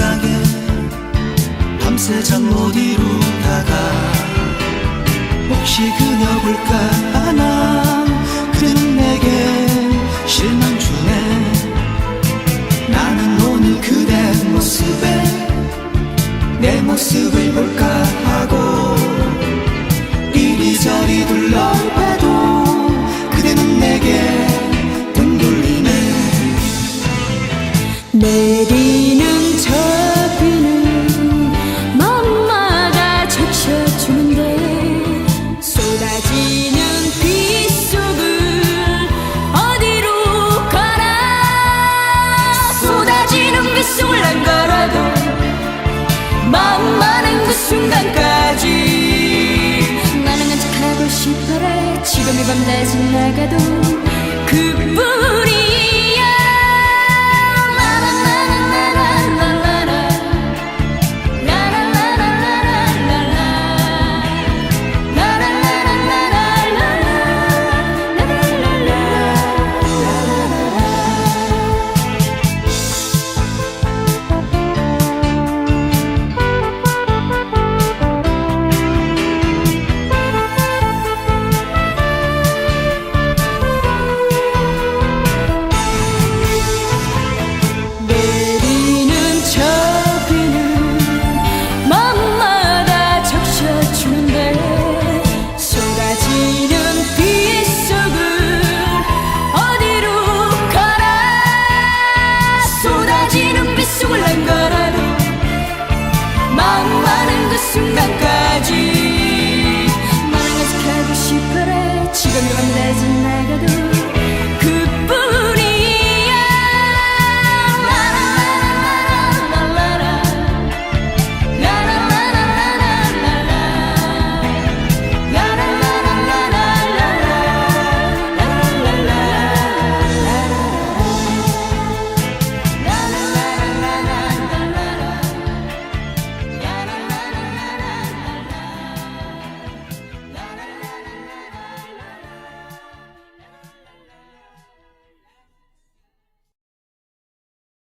생각에 밤새 잠 못 이루다가 혹시 그녀 볼까 하나? 그대는 내게 실망 주네 나는 오늘 그대 모습에 내 모습을 볼까 하고 이리저리 둘러봐도 그대는 내게 등 돌리네. 내리 그 순간가라도 만만한 그 순간까지. 나는 간직하고 싶어라. 지금 이밤다 지나가도 그뿐이야. 순간까지 나는 계속 하고 싶으래 지금 이건 내 진짜